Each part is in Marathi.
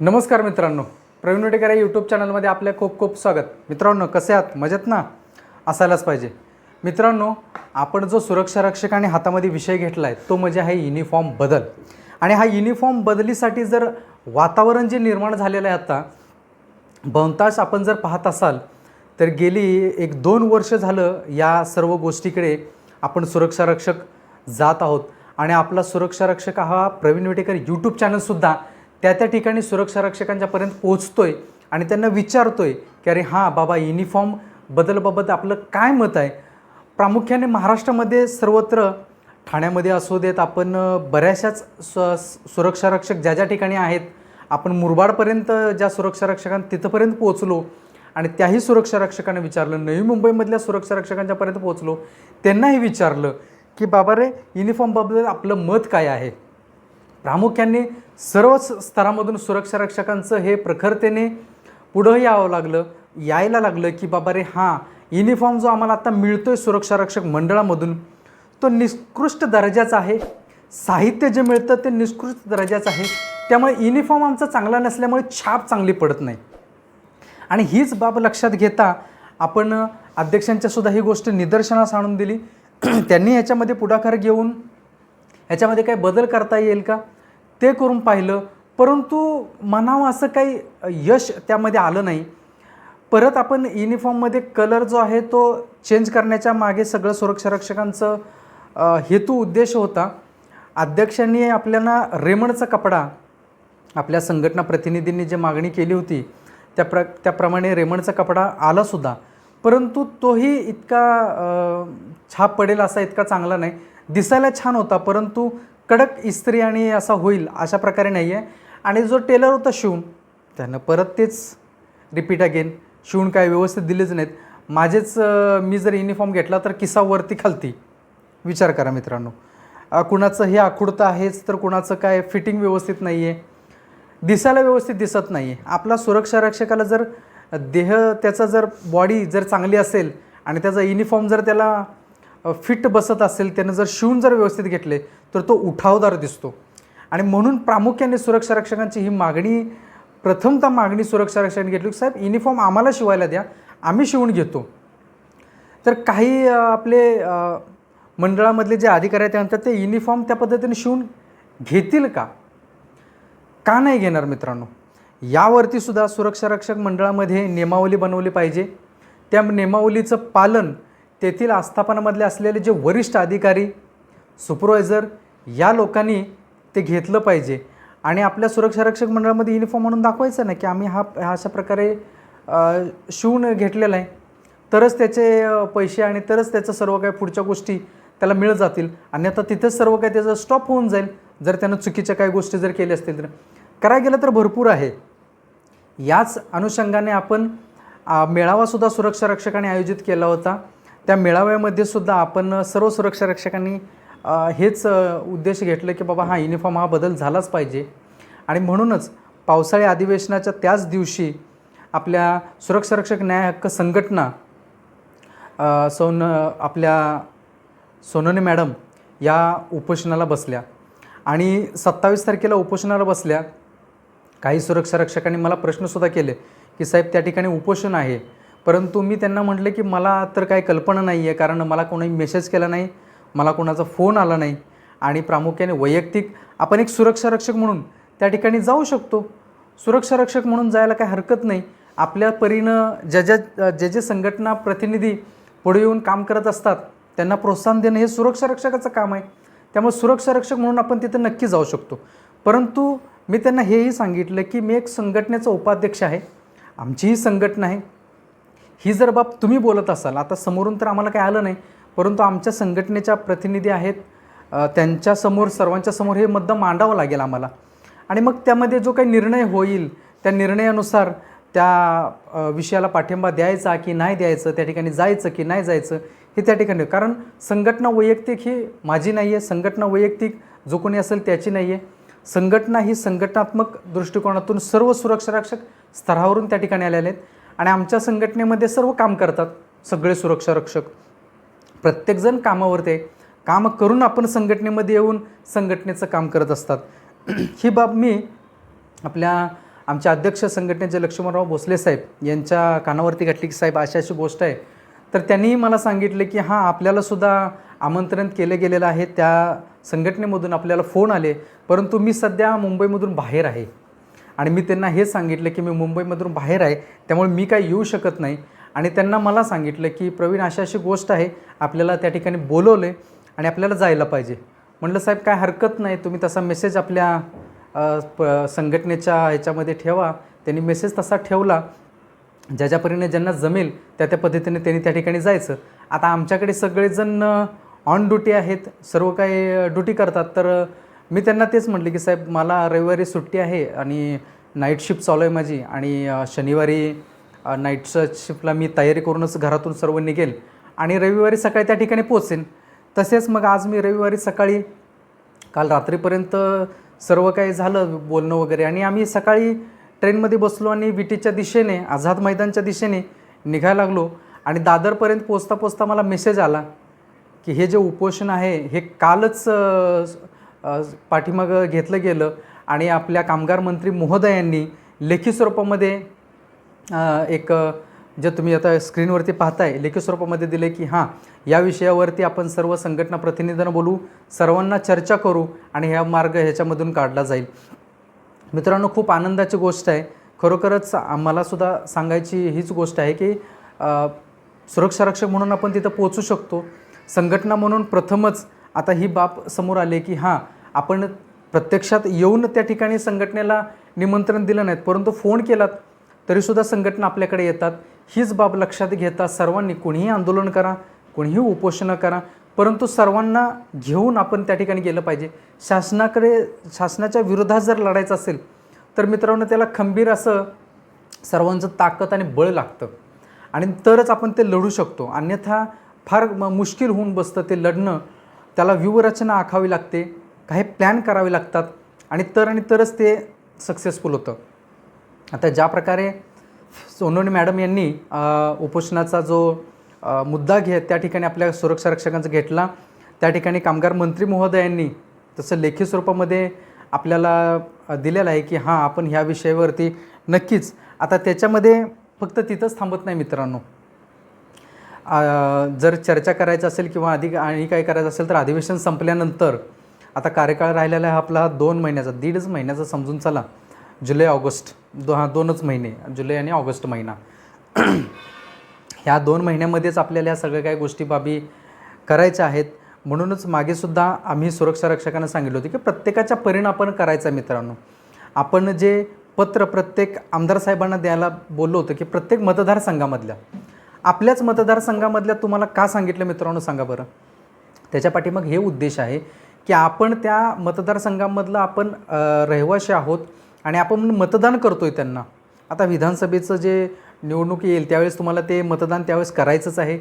नमस्कार मित्रांनो. प्रवीण वेटेकर या यूट्यूब चॅनलमध्ये आपले खूप खूप स्वागत. मित्रांनो कसे आहात? मजेत ना? असायलाच पाहिजे. मित्रांनो आपण जो सुरक्षा रक्षकाने हातामध्ये विषय घेतला आहे तो म्हणजे आहे युनिफॉर्म बदल. आणि हा युनिफॉर्म बदलीसाठी जर वातावरण जे निर्माण झालेलं आहे आता बहुतांश आपण जर पाहत असाल तर गेली एक दोन वर्ष झालं या सर्व गोष्टीकडे आपण सुरक्षा रक्षक जात आहोत. आणि आपला सुरक्षा रक्षक हा प्रवीण वेटेकर यूट्यूब चॅनलसुद्धा त्या त्या ठिकाणी सुरक्षा रक्षकांच्यापर्यंत पोहोचतोय आणि त्यांना विचारतोय की अरे हां बाबा युनिफॉर्म बदलबाबत आपलं काय मत आहे? प्रामुख्याने महाराष्ट्रामध्ये सर्वत्र ठाण्यामध्ये असू देत आपण बऱ्याचशाच स सुरक्षा रक्षक ज्या ज्या ठिकाणी आहेत आपण मुरबाडपर्यंत ज्या सुरक्षारक्षकांना तिथंपर्यंत पोहोचलो आणि त्याही सुरक्षा रक्षकांना विचारलं नवी मुंबईमधल्या सुरक्षा रक्षकांच्यापर्यंत पोहोचलो त्यांनाही विचारलं की बाबा रे युनिफॉर्मबाबत आपलं मत काय आहे? प्रामुख्याने सर्वच स्तरामधून सुरक्षा रक्षकांचं हे प्रखरतेने पुढं यावं लागलं यायला लागलं की बाबा रे हां युनिफॉर्म जो आम्हाला आता मिळतो आहे सुरक्षा रक्षक मंडळामधून तो निकृष्ट दर्जाचा आहे. साहित्य जे मिळतं ते निकृष्ट दर्जाचं आहे. त्यामुळे युनिफॉर्म आमचा चांगला नसल्यामुळे छाप चांगली पडत नाही. आणि हीच बाब लक्षात घेता आपण अध्यक्षांच्यासुद्धा ही गोष्ट निदर्शनास आणून दिली. त्यांनी ह्याच्यामध्ये पुढाकार घेऊन ह्याच्यामध्ये काही बदल करता येईल का? ते करून पाहिलं. परंतु म्हणावं असं काही यश त्यामध्ये आलं नाही. परत आपण युनिफॉर्ममध्ये कलर जो आहे तो चेंज करण्याच्या मागे सगळं सुरक्षा रक्षकांचं हेतू उद्देश होता. अध्यक्षांनी आपल्याला रेमंडचा कपडा आपल्या संघटना प्रतिनिधींनी जी मागणी केली होती त्या प्र त्याप्रमाणे रेमंडचा कपडा आलासुद्धा परंतु तोही इतका छाप पडेल असा इतका चांगला नाही. दिसायला छान होता परंतु कडक इस्त्री आणि असा होईल अशा प्रकारे नाही आहे आणि जो टेलर होता शिवून त्यानं परत तेच रिपीट अगेन शिवून काय व्यवस्थित दिलेच नाहीत. माझेच मी जर युनिफॉर्म घेतला तर किसावरती खालती. विचार करा मित्रांनो. कुणाचं हे आखुडतं आहेच तर कुणाचं काय फिटिंग व्यवस्थित नाही आहे दिसायला व्यवस्थित दिसत नाही आहे आपला सुरक्षा रक्षकाला जर देह त्याचा जर बॉडी जर चांगली असेल आणि त्याचा युनिफॉर्म जर त्याला फिट बसत असेल त्यानं जर शिवून जर व्यवस्थित घेतले तर तो उठावदार दिसतो. आणि म्हणून प्रामुख्याने सुरक्षा रक्षकांची ही मागणी प्रथमतः मागणी सुरक्षा रक्षकांनी घेतली की साहेब युनिफॉर्म आम्हाला शिवायला द्या आम्ही शिवून घेतो. तर काही आपले मंडळामधले जे अधिकारी आहेत ते म्हणतात ते युनिफॉर्म त्या पद्धतीने शिवून घेतील का? का नाही घेणार मित्रांनो? यावरती सुद्धा सुरक्षा रक्षक मंडळामध्ये नियमावली बनवली पाहिजे. त्या नियमावलीचं पालन तेथील आस्थापनामधले असलेले जे वरिष्ठ अधिकारी सुपरवायझर या लोकांनी ते घेतलं पाहिजे. आणि आपल्या सुरक्षा रक्षक मंडळामध्ये युनिफॉर्म म्हणून दाखवायचं ना की आम्ही हा अशा प्रकारे शिवून घेतलेला आहे. तरच त्याचे पैसे आणि तरच त्याचं सर्व काही पुढच्या गोष्टी त्याला मिळत जातील. आणि आता तिथेच सर्व काही त्याचं स्टॉप होऊन जाईल जर त्यानं चुकीच्या काही गोष्टी जर केल्या असतील तर. करायला गेलं तर भरपूर आहे. याच अनुषंगाने आपण मेळावासुद्धा सुरक्षा रक्षकाने आयोजित केला होता. त्या मेळाव्यामध्ये सुद्धा आपण सर्व सुरक्षा रक्षकांनी हेच उद्देश घेतलं की बाबा हा युनिफॉर्म हा बदल झालाच पाहिजे. आणि म्हणूनच पावसाळी अधिवेशनाच्या त्याच दिवशी आपल्या सुरक्षा रक्षक न्याय हक्क संघटना सोन आपल्या सोनोने मॅडम या उपोषणाला बसल्या. आणि सत्तावीस तारखेला उपोषणाला बसल्या. काही सुरक्षा रक्षकांनी मला प्रश्नसुद्धा केले की साहेब त्या ठिकाणी उपोषण आहे. परंतु मी त्यांना म्हटलं की मला तर काही कल्पना नाही आहे कारण मला कोणी मेसेज केला नाही मला कोणाचा फोन आला नाही. आणि प्रामुख्याने वैयक्तिक आपण एक सुरक्षा रक्षक म्हणून त्या ठिकाणी जाऊ शकतो. सुरक्षा रक्षक म्हणून जायला काही हरकत नाही. आपल्या परीनं ज्या ज्या जे जे संघटना प्रतिनिधी पुढे येऊन काम करत असतात त्यांना प्रोत्साहन देणं हे सुरक्षा रक्षकाचं काम आहे. त्यामुळे सुरक्षा रक्षक म्हणून आपण तिथं नक्की जाऊ शकतो. परंतु मी त्यांना हेही सांगितलं की मी एक संघटनेचा उपाध्यक्ष आहे. आमची ही संघटना आहे. ही जर बाब तुम्ही बोलत असाल आता समोरून तर आम्हाला काही आलं नाही परंतु आमच्या संघटनेच्या प्रतिनिधी आहेत त्यांच्यासमोर सर्वांच्या समोर हे मुद्दा मांडावं लागेल आम्हाला. आणि मग त्यामध्ये जो काही निर्णय होईल त्या निर्णयानुसार त्या विषयाला पाठिंबा द्यायचा की नाही द्यायचं त्या ठिकाणी जायचं की नाही जायचं हे त्या ठिकाणी कारण संघटना वैयक्तिक ही माझी नाही आहे संघटना वैयक्तिक जो कोणी असेल त्याची नाही आहे संघटना ही संघटनात्मक दृष्टिकोनातून सर्व सुरक्षा रक्षक स्तरावरून त्या ठिकाणी आलेले आहेत. आणि आमच्या संघटनेमध्ये सर्व काम करतात सगळे सुरक्षा रक्षक. प्रत्येकजण कामावरती आहे. काम करून आपण संघटनेमध्ये येऊन संघटनेचं काम करत असतात. ही बाब मी आपल्या आमच्या अध्यक्ष संघटनेचे लक्ष्मणराव भोसले साहेब यांच्या कानावरती घातली की साहेब अशी अशी गोष्ट आहे. तर त्यांनीही मला सांगितले की हां आपल्यालासुद्धा आमंत्रण केलं गेलेलं आहे. त्या संघटनेमधून आपल्याला फोन आले. परंतु मी सध्या मुंबईमधून बाहेर आहे. आणि मी त्यांना हे सांगितलं की मी मुंबईमधून बाहेर आहे त्यामुळे मी काही येऊ शकत नाही. आणि त्यांना मला सांगितलं की प्रवीण अशी अशी गोष्ट आहे आपल्याला त्या ठिकाणी बोलवले आणि आपल्याला जायला पाहिजे. म्हटलं साहेब काय हरकत नाही तुम्ही तसा मेसेज आपल्या प संघटनेच्या ह्याच्यामध्ये ठेवा. त्यांनी मेसेज तसा ठेवला ज्या परीने ज्यांना जमेल त्या त्या पद्धतीने त्यांनी त्या ठिकाणी जायचं. आता आमच्याकडे सगळेजण ऑन ड्युटी आहेत सर्व काही ड्युटी करतात. तर मी त्यांना तेच म्हटले की साहेब मला रविवारी सुट्टी आहे आणि नाईट शिफ्ट चालू आहे माझी आणि शनिवारी नाईटच्या शिफ्टला मी तयारी करूनच घरातून सर्व निघेल आणि रविवारी सकाळी त्या ठिकाणी पोचेन तसेच मग आज मी रविवारी सकाळी काल रात्रीपर्यंत सर्व काही झालं बोलणं वगैरे आणि आम्ही सकाळी ट्रेनमध्ये बसलो आणि विटीच्या दिशेने आझाद मैदानच्या दिशेने निघायला लागलो आणि दादरपर्यंत पोचता पोचता मला मेसेज आला की हे जे उपोषण आहे हे कालच पाठीमागं घेतलं गेलं आणि आपल्या कामगार मंत्री महोदयांनी लेखी स्वरूपामध्ये एक जे तुम्ही आता स्क्रीनवरती पाहताय लेखी स्वरूपामध्ये दिले की हां या विषयावरती आपण सर्व संघटना प्रतिनिधींना बोलू सर्वांना चर्चा करू आणि ह्या मार्ग ह्याच्यामधून काढला जाईल. मित्रांनो खूप आनंदाची गोष्ट आहे. खरोखरच आम्हालासुद्धा सांगायची हीच गोष्ट आहे की सुरक्षारक्षक सुरक्षा रक्षक म्हणून आपण तिथं पोचू शकतो. संघटना म्हणून प्रथमच आता ही बाब समोर आली की हां आपण प्रत्यक्षात येऊन त्या ठिकाणी संघटनेला निमंत्रण दिलं नाहीत परंतु फोन केलात तरीसुद्धा संघटना आपल्याकडे येतात. हीच बाब लक्षात घेता सर्वांनी कुणीही आंदोलन करा कुणीही उपोषणं करा परंतु सर्वांना घेऊन आपण त्या ठिकाणी गेलं पाहिजे. शासनाकडे शासनाच्या विरोधात जर लढायचं असेल तर मित्रांनो त्याला खंबीर असं सर्वांचं ताकद आणि बळ लागतं. आणि तरच आपण ते लढू शकतो. अन्यथा फार म मुश्किल होऊन बसतं ते लढणं. त्याला व्यूहरचना आखावी लागते. काही प्लॅन करावे लागतात आणि तर आणि तरच ते सक्सेसफुल होतं. आता ज्या प्रकारे सोनवणे मॅडम यांनी उपोषणाचा जो मुद्दा घे त्या ठिकाणी आपल्या सुरक्षा रक्षकांचा घेतला. त्या ठिकाणी कामगार मंत्री महोदयांनी तसं लेखी स्वरूपामध्ये आपल्याला दिलेलं आहे की हां आपण ह्या विषयावरती नक्कीच आता त्याच्यामध्ये फक्त तिथंच थांबत नाही मित्रांनो. जर चर्चा करायचं असेल किंवा अधिक आणि काय करायचं असेल तर अधिवेशन संपल्यानंतर आता कार्यकाळ राहिलेला आहे आपला हा दोन महिन्याचा दीडच महिन्याचा समजून चला. जुलै ऑगस्ट दो हा दोनच महिने जुलै आणि ऑगस्ट महिना. ह्या दोन महिन्यामध्येच आपल्याला या सगळ्या काही गोष्टी बाबी करायच्या आहेत. म्हणूनच मागेसुद्धा आम्ही सुरक्षा रक्षकांना सांगितलं होतं की प्रत्येकाच्या परिणाम आपण करायचा मित्रांनो. आपण जे पत्र प्रत्येक आमदार साहेबांना द्यायला बोललो होतं की प्रत्येक मतदारसंघामधल्या आपल्याच मतदारसंघामधल्या तुम्हाला का सांगितलं मित्रांनो सांगा बरं. त्याच्या पाठीमाग हे उद्देश आहे की आपण त्या मतदारसंघामधलं आपण रहिवाशी आहोत आणि आपण मतदान करतोय त्यांना. आता विधानसभेचं जे निवडणूक येईल त्यावेळेस तुम्हाला ते मतदान त्यावेळेस करायचंच आहे.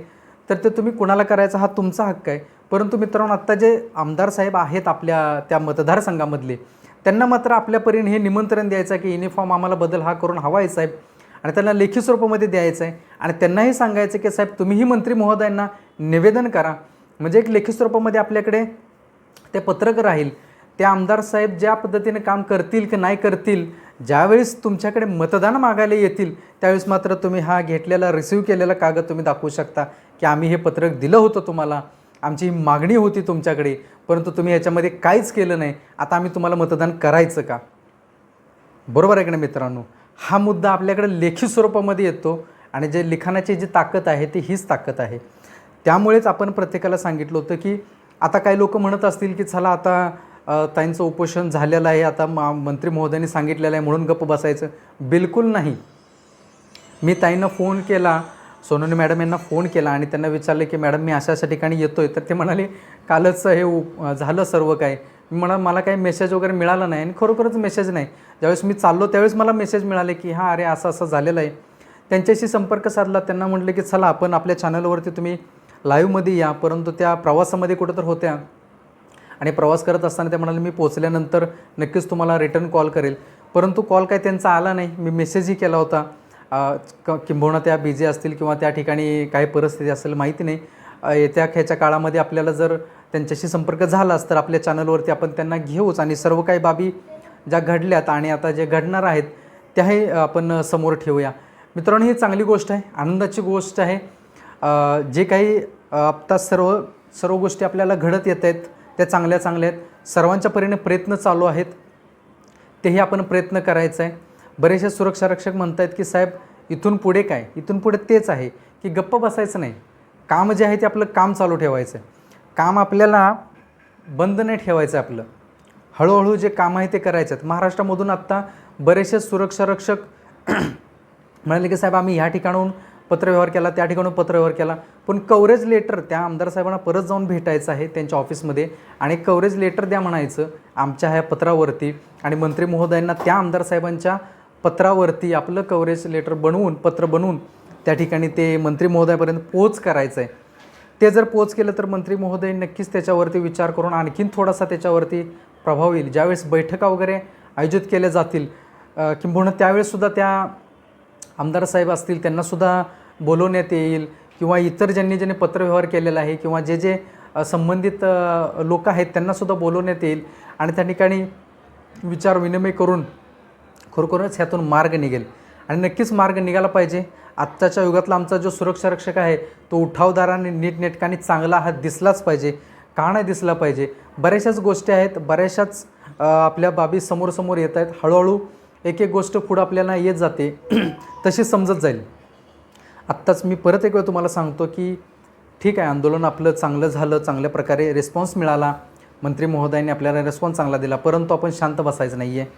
तर ते तुम्ही कुणाला करायचा हा तुमचा हक्क आहे. परंतु मित्रांनो आत्ता जे आमदार साहेब आहेत आपल्या त्या मतदारसंघामधले त्यांना मात्र आपल्या परीने हे निमंत्रण द्यायचं आहे की युनिफॉर्म आम्हाला बदल हा करून हवा आहे साहेब. आणि त्यांना लेखी स्वरूपामध्ये द्यायचं आहे आणि त्यांनाही सांगायचं की साहेब तुम्हीही मंत्री महोदयांना निवेदन करा. म्हणजे एक लेखी स्वरूपामध्ये आपल्याकडे ते पत्रक राहील. ते आमदार साहेब ज्या पद्धतीने काम करतील की नाही करतील ज्यावेळेस तुमच्याकडे मतदान मागायला येतील त्यावेळेस मात्र तुम्ही हा घेतलेला रिसिव्ह केलेला कागद तुम्ही दाखवू शकता की आम्ही हे पत्रक दिलं होतं तुम्हाला. आमची मागणी होती तुमच्याकडे परंतु तुम्ही याच्यामध्ये काहीच केलं नाही. आता आम्ही तुम्हाला मतदान करायचं का? बरोबर आहे का मित्रांनो? हा मुद्दा आपल्याकडे लेखी स्वरूपामध्ये येतो आणि जे लिखाणाची जी ताकद आहे ती हीच ताकद आहे. त्यामुळेच आपण प्रत्येकाला सांगितलं होतं की आता काही लोक म्हणत असतील की चला आता ताईंचं उपोषण झालेलं आहे आता मा मंत्री महोदयांनी सांगितलेलं आहे म्हणून गप्प बसायचं. बिलकुल नाही. मी ताईंना फोन केला सोनोनी मॅडम यांना फोन केला आणि त्यांना विचारलं की मॅडम मी अशा अशा ठिकाणी येतो आहे तर ते म्हणाले कालच हे झालं सर्व काय मी म्हणा मला काही मेसेज वगैरे मिळाला नाही आणि खरोखरच मेसेज नाही. ज्यावेळेस मी चाललो त्यावेळेस मला मेसेज मिळाले की हां अरे असं असं झालेलं आहे. त्यांच्याशी संपर्क साधला त्यांना म्हटलं की चला आपण आपल्या चॅनलवरती तुम्ही लाईव्हमध्ये या परंतु त्या प्रवासामध्ये कुठं तर होत्या. आणि प्रवास करत असताना त्या म्हणाले मी पोचल्यानंतर नक्कीच तुम्हाला रिटर्न कॉल करेल. परंतु कॉल काय त्यांचा आला नाही. मी मेसेजही केला होता. क- किंबहुना त्या बिझी असतील किंवा त्या ठिकाणी काही परिस्थिती असेल माहिती नाही. येत्या ह्याच्या काळामध्ये आपल्याला जर त्यांच्याशी संपर्क झालाच तर आपल्या चॅनलवरती आपण त्यांना घेऊच. आणि सर्व काही बाबी ज्या घडल्यात आणि आता जे घडणार आहेत त्याही आपण समोर ठेवूया. मित्रांनो ही चांगली गोष्ट आहे. आनंदाची गोष्ट आहे. जे काही आत्ता सर्व सर्व गोष्टी आपल्याला घडत येत आहेत त्या चांगल्या चांगल्या आहेत. सर्वांच्या परीने प्रयत्न चालू आहेत. तेही आपण प्रयत्न करायचा आहे बरेचसे सुरक्षा रक्षक म्हणत आहेत की साहेब इथून पुढे काय? इथून पुढे तेच आहे की गप्प बसायचं नाही. काम जे आहे ते आपलं काम चालू ठेवायचं आहे काम आपल्याला बंद नाही ठेवायचं आहे आपलं. हळूहळू जे काम आहे ते करायचं आहेत महाराष्ट्रामधून आत्ता बरेचसे सुरक्षा रक्षक म्हणाले की साहेब आम्ही ह्या ठिकाणाहून पत्रव्यवहार केला त्या ठिकाणी पत्रव्यवहार केला. पण कवरेज लेटर त्या आमदार साहेबांना परत जाऊन भेटायचं आहे त्यांच्या ऑफिसमध्ये आणि कवरेज लेटर द्या म्हणायचं आमच्या ह्या पत्रावरती आणि मंत्री महोदयांना त्या आमदार साहेबांच्या पत्रावरती आपलं कवरेज लेटर बनवून पत्र बनवून त्या ठिकाणी ते मंत्री महोदयापर्यंत पोच करायचं आहे ते जर पोच केलं तर मंत्री महोदय नक्कीच त्याच्यावरती विचार करून आणखीन थोडासा त्याच्यावरती प्रभाव येईल. ज्यावेळेस बैठका वगैरे आयोजित केल्या जातील किंबहुना त्यावेळेससुद्धा त्या आमदार साहेब असतील त्यांनासुद्धा बोलवण्यात येईल किंवा इतर ज्यांनी ज्यांनी पत्रव्यवहार केलेला आहे किंवा जे जे संबंधित लोक आहेत त्यांनासुद्धा बोलवण्यात येईल. आणि त्या ठिकाणी विचार विनिमय करून खरोखरच ह्यातून मार्ग निघेल. आणि नक्कीच मार्ग निघाला पाहिजे. आत्ताच्या युगातला आमचा जो सुरक्षा रक्षक आहे तो उठावदाराने नीटनेटकाने चांगला हा दिसलाच पाहिजे. का नाही दिसला पाहिजे? बऱ्याचशाच गोष्टी आहेत. बऱ्याचशाच आपल्या बाबी समोर समोर येत आहेत. हळूहळू एक एक गोष्ट पुढं आपल्याला येत जाते. तशी समजत जाईल. आत्ताच मी परत एक वेळ तुम्हाला सांगतो की ठीक आहे आंदोलन आपलं चांगलं झालं चांगल्या प्रकारे रिस्पॉन्स मिळाला. मंत्री महोदयांनी आपल्याला रिस्पॉन्स चांगला दिला. परंतु आपण शांत बसायचं नाही आहे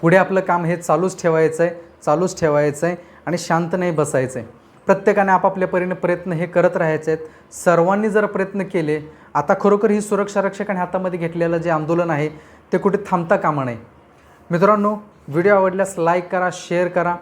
पुढे आपलं काम हे चालूच ठेवायचं आहे चालूच ठेवायचं आहे आणि शांत नाही बसायचं आहे प्रत्येकाने आपापल्या परीने प्रयत्न हे करत राहायचे आहेत सर्वांनी जर प्रयत्न केले आता खरोखर ही सुरक्षा आणि हातामध्ये घेतलेलं जे आंदोलन आहे ते कुठे थांबता कामा नये. मित्रांनो व्हिडिओ आवडल्यास लाईक करा शेअर करा.